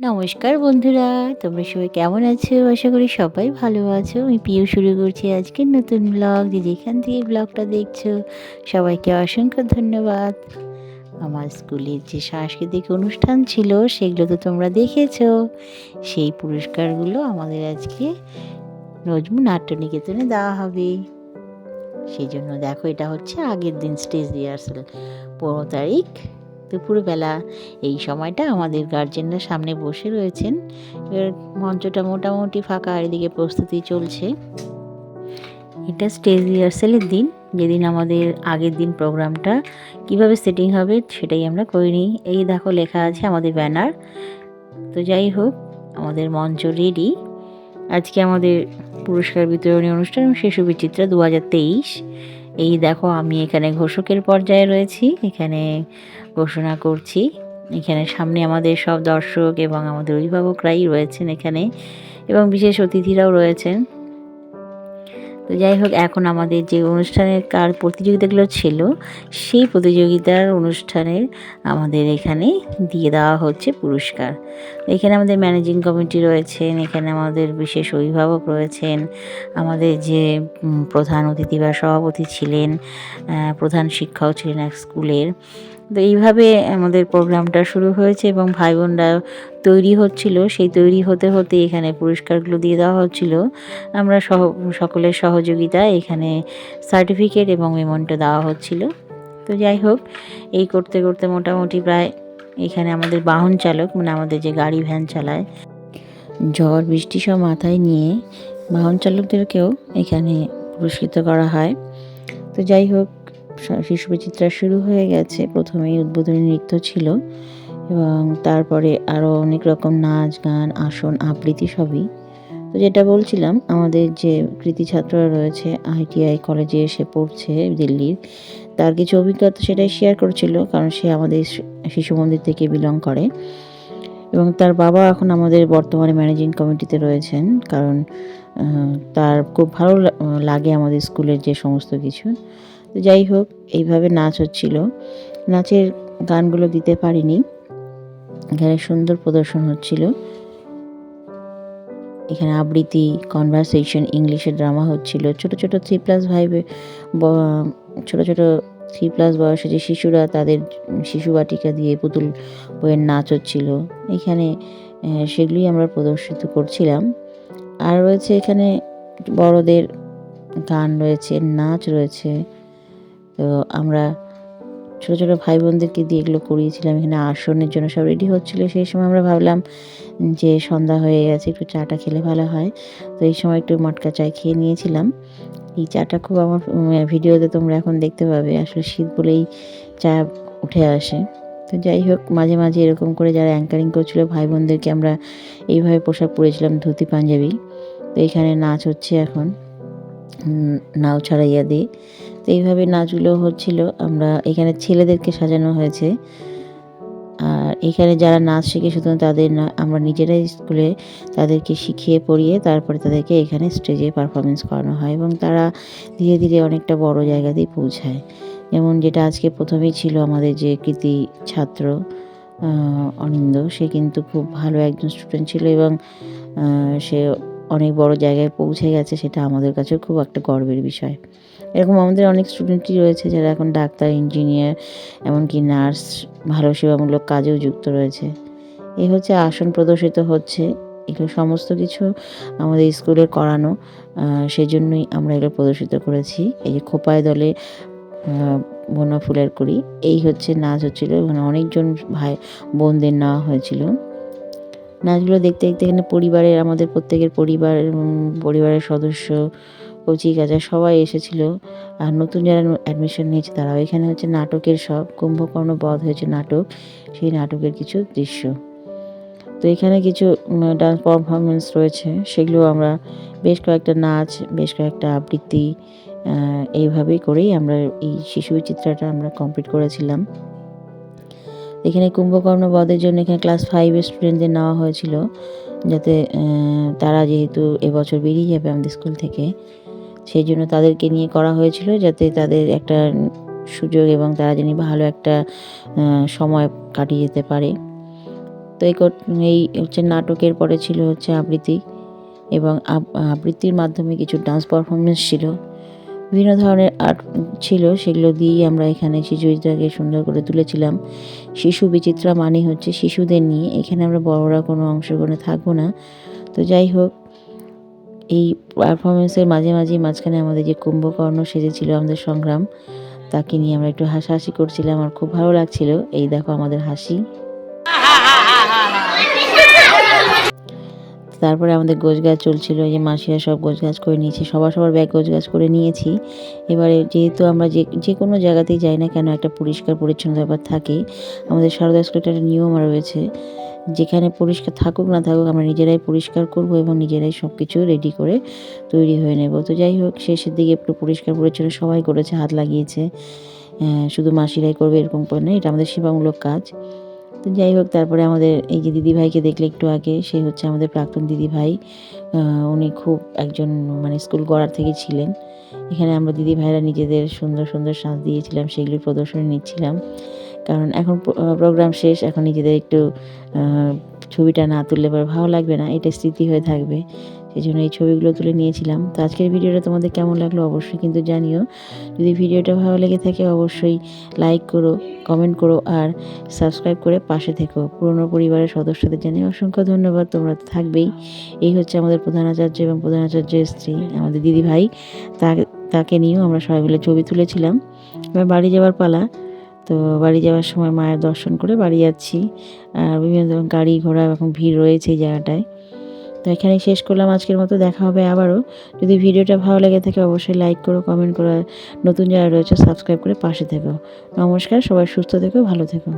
নমস্কার বন্ধুরা, তোমরা সবাই কেমন আছো? আশা করি সবাই ভালো আছো। আমি পিও শুরু করছি আজকের নতুন ব্লগ যে যেখান থেকে ব্লগটা দেখছ, সবাইকে অসংখ্য ধন্যবাদ। আমার স্কুলের যে সাংস্কৃতিক অনুষ্ঠান ছিল, সেগুলো তো তোমরা দেখেছ। সেই পুরস্কারগুলো আমাদের আজকে নজমু নাট্যনিকেতনে দেওয়া হবে। সেই জন্য দেখো, এটা হচ্ছে আগের দিন স্টেজ রিহার্সাল। পনেরো তারিখ দুপুরবেলা। এই সময়টা আমাদের গার্জেনরা সামনে বসে রয়েছেন। এবার মঞ্চটা মোটামুটি ফাঁকা, আর এদিকে প্রস্তুতি চলছে। এটা স্টেজ রিহার্সালের দিন। যেদিন আমাদের আগের দিন প্রোগ্রামটা কীভাবে সেটিং হবে সেটাই আমরা করিনি। এই দেখো লেখা আছে আমাদের ব্যানার তো যাই হোক, আমাদের মঞ্চ রেডি আজকে আমাদের পুরস্কার বিতরণী অনুষ্ঠান শিশু বিচিত্রা দু হাজার তেইশ। এই দেখো, আমি এখানে ঘোষকের পর্যায়ে রয়েছি, এখানে ঘোষণা করছি। এখানে সামনে আমাদের সব দর্শক এবং আমাদের অভিভাবকরাই রয়েছেন এখানে এবং বিশেষ অতিথিরাও রয়েছেন। তো যাই হোক, এখন আমাদের যে অনুষ্ঠানের কার প্রতিযোগিতাগুলো ছিল, সেই প্রতিযোগিতার অনুষ্ঠানের আমাদের এখানে দিয়ে দেওয়া হচ্ছে পুরস্কার। এখানে আমাদের ম্যানেজিং কমিটি রয়েছেন, এখানে আমাদের বিশেষ অভিভাবক রয়েছেন, আমাদের যে প্রধান অতিথি বা সভাপতি ছিলেন প্রধান শিক্ষক ছিলেন এক স্কুলের। তো এইভাবে আমাদের প্রোগ্রামটা শুরু হয়েছে এবং ভাই বোনরা তৈরি হচ্ছিল। সেই তৈরি হতে হতে এখানে পুরস্কারগুলো দিয়ে দেওয়া হচ্ছিল। আমরা সহ, সকলের সহযোগিতায় এখানে সার্টিফিকেট এবং মেমনটা দেওয়া হচ্ছিল। তো যাই হোক, এই করতে করতে মোটামুটি প্রায় এখানে আমাদের বাহন চালক মানে আমাদের যে গাড়ি ভ্যান চালায়, ঝড়, বৃষ্টি সব মাথায় নিয়ে বাহন চালকদেরকেও এখানে পুরস্কৃত করা হয়। তো যাই হোক শিশু বিচিত্রা শুরু হয়ে গেছে। প্রথমেই উদ্বোধনী নৃত্য ছিল এবং তারপরে আরও অনেক রকম নাচ, গান, আসন, আবৃত্তি সবই। তো যেটা বলছিলাম, আমাদের যে কৃতি ছাত্ররা রয়েছে, আইটিআই কলেজে এসে পড়ছে দিল্লির, তার কিছু অভিজ্ঞতা সেটাই শেয়ার করছিল, কারণ সে আমাদের শিশু মন্দির থেকে বিলং করে। এবং তার বাবা এখন আমাদের বর্তমানে ম্যানেজিং কমিটিতে রয়েছেন, কারণ তার খুব ভালো লাগে আমাদের স্কুলের যে সমস্ত কিছু। তো যাই হোক, এইভাবে নাচ হচ্ছিল। নাচের গানগুলো দিতে পারিনি। এখানে সুন্দর প্রদর্শন হচ্ছিল। এখানে আবৃত্তি কনভারসেশন ইংলিশের ড্রামা হচ্ছিল। ছোট ছোট থ্রি প্লাস ফাইভে ছোট ছোট থ্রি প্লাস বয়সে যে শিশুরা, তাদের শিশু বাটিকা দিয়ে পুতুল বইয়ের নাচ হচ্ছিল। এখানে সেগুলি আমরা প্রদর্শিত করছিলাম। আর রয়েছে এখানে বড়দের গান রয়েছে, নাচ রয়েছে। তো আমরা ছোটো ছোটো ভাই বোনদেরকে দিয়ে এগুলো করিয়েছিলাম। এখানে আসনের জন্য সব রেডি হচ্ছিল। সেই সময় আমরা ভাবলাম যে সন্ধ্যা হয়ে গেছে, একটু চাটা খেলে ভালো হয়। তো এই সময় একটু মটকা চায় খেয়ে নিয়েছিলাম। এই চাটা খুব আমার ভিডিওতে তোমরা এখন দেখতে পাবে। আসলে শীত বলেই চা উঠে আসে। তো যাই হোক, মাঝে মাঝে এরকম করে যারা অ্যাঙ্কারিং করছিল ভাই বোনদেরকে আমরা এইভাবে পোশাক পরেছিলাম, ধুতি, পাঞ্জাবি। তো এখানে নাচ হচ্ছে এখন। নাও ছাড়াইয়া দিয়ে তো এইভাবে নাচগুলো হচ্ছিল। আমরা এখানে ছেলেদেরকে সাজানো হয়েছে। আর এখানে যারা নাচ শিখে শুধু তাদের না, আমরা নিজেরাই স্কুলে তাদেরকে শিখিয়ে পড়িয়ে তারপরে তাদেরকে এখানে স্টেজে পারফরমেন্স করানো হয় এবং তারা ধীরে ধীরে অনেকটা বড় জায়গাতেই পৌঁছায়। যেমন যেটা আজকে প্রথমেই ছিল আমাদের যে কৃতি ছাত্র অনিন্দ, সে কিন্তু খুব ভালো একজন স্টুডেন্ট ছিল এবং সে অনেক বড় জায়গায় পৌঁছে গেছে, সেটা আমাদের কাছেও খুব একটা গর্বের বিষয়। এরকম আমাদের অনেক স্টুডেন্টই রয়েছে যারা এখন ডাক্তার ইঞ্জিনিয়ার এমনকি নার্স ভালো সেবামূলক কাজেও যুক্ত রয়েছে। এই হচ্ছে আসন প্রদর্শিত হচ্ছে, এগুলো সমস্ত কিছু আমাদের স্কুলে করানো সেজন্যই আমরা এগুলো প্রদর্শিত করেছি। এই যে খোপায় দলে বনা ফুলের করি এই হচ্ছে নাচ হচ্ছিল এখানে অনেকজন ভাই বোনদের নেওয়া হয়েছিল। নাচগুলো দেখতে দেখতে এখানে পরিবারের, আমাদের প্রত্যেকের পরিবার পরিবারের সদস্য, কচি কাজা সবাই এসেছিল। আর নতুন যারা অ্যাডমিশন নিয়েছে তারাও। এখানে হচ্ছে নাটকের সব কুম্ভকর্ণ বধ হয়েছে নাটক, সেই নাটকের কিছু দৃশ্য। তো এখানে কিছু ডান্স পারফরমেন্স রয়েছে। সেগুলো আমরা বেশ কয়েকটা নাচ, বেশ কয়েকটা আবৃত্তি এইভাবেই করেই আমরা এই শিশু চিত্রটা আমরা কমপ্লিট করেছিলাম। এখানে কুম্ভকর্ণ বধের জন্য এখানে ক্লাস ফাইভের স্টুডেন্টদের নেওয়া হয়েছিল, যাতে তারা যেহেতু এবছর বেরিয়ে যাবে আমাদের স্কুল থেকে, সেই জন্য তাদেরকে নিয়ে করা হয়েছিল, যাতে তাদের একটা সুযোগ এবং তারা যেন ভালো একটা সময় কাটিয়ে যেতে পারে। তো এই হচ্ছে নাটকের পরে ছিল হচ্ছে আবৃত্তি, এবং আব- আবৃত্তির মাধ্যমে কিছু ডান্স পারফরমেন্স ছিল। বিভিন্ন ধরনের আর্ট ছিল, সেগুলো দিয়েই আমরা এখানে শিশুটাকে সুন্দর করে তুলেছিলাম। শিশু বিচিত্রা মানে হচ্ছে শিশুদের নিয়ে। এখানে আমরা বড়রা কোনো অংশগ্রহণে থাকব না। তো যাই হোক, এই পারফরমেন্সের মাঝে মাঝে মাঝখানে আমাদের যে কুম্ভকর্ণ সেজেছিল আমাদের সংগ্রাম, তাকে নিয়ে আমরা একটু হাসাহাসি করছিলাম। আর খুব ভালো লাগছিল। এই দেখো আমাদের হাসি। তারপরে আমাদের গোছ গাছ চলছিল যে মাসিরা সব গোছ গাছ করে নিয়েছে, সবার সবার ব্যাগ গোছ গাছ করে নিয়েছি। এবারে যেহেতু আমরা যে যে কোনো জায়গাতেই যাই না কেন, একটা পরিষ্কার পরিচ্ছন্ন ব্যাপার থাকে। আমাদের সারদা স্কুলে একটা নিয়ম রয়েছে, যেখানে পরিষ্কার থাকুক না থাকুক, আমরা নিজেরাই পরিষ্কার করব এবং নিজেরাই সব কিছু রেডি করে তৈরি হয়ে নেব। তো যাই হোক, শেষের দিকে একটু পরিষ্কার পরিচ্ছন্ন সবাই করেছে, হাত লাগিয়েছে। শুধু মাসিরাই করবে এরকম করে না এটা আমাদের সেবামূলক কাজ। তো যাই হোক, তারপরে আমাদের এই যে দিদিভাইকে দেখলে একটু আগে, সে হচ্ছে আমাদের প্রাক্তন দিদিভাই। ভাই উনি খুব একজন মানে স্কুল গড়ার থেকে ছিলেন। এখানে আমরা দিদিভাইরা নিজেদের সুন্দর সুন্দর সাজ দিয়েছিলাম, সেগুলির প্রদর্শনী নিচ্ছিলাম। কারণ এখন প্রোগ্রাম শেষ, এখন নিজেদের একটু ছবিটা না তুললে পরে ভালো লাগবে না, এটা স্মৃতি হয়ে থাকবে। সেই জন্য এই ছবিগুলো তুলে নিয়েছিলাম। তো আজকের ভিডিওটা তোমাদের কেমন লাগল অবশ্যই কিন্তু জানিও। যদি ভিডিওটা ভালো লেগে থাকে অবশ্যই লাইক করো কমেন্ট করো আর সাবস্ক্রাইব করে পাশে থেকো। পুরনো পরিবারের সদস্যদের জানিয়ে অসংখ্য ধন্যবাদ। তোমরা থাকবেই। এই হচ্ছে আমাদের প্রধান আচার্য এবং প্রধান আচার্যের স্ত্রী, আমাদের দিদি ভাই তাকে তাকে নিয়েও আমরা সবাই মিলে ছবি তুলেছিলাম। এবার বাড়ি যাওয়ার পালা। তো বাড়ি যাওয়ার সময় মায়ের দর্শন করে বাড়ি যাচ্ছি। আর বিভিন্ন ধরনের গাড়ি ঘোড়া এখন ভিড় রয়েছে এই জায়গাটায়। তো এখানে শেষ করলাম। আজকের মতো দেখা হবে আবারও। যদি ভিডিওটা ভালো লেগে থাকে অবশ্যই লাইক করো, কমেন্ট করো। নতুন যারা রয়েছে, সাবস্ক্রাইব করে পাশে থেকো। নমস্কার, সবাই সুস্থ থেকো, ভালো থেকো।